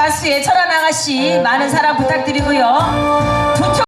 가수의 철한 아가씨 많은 사랑 부탁드리고요.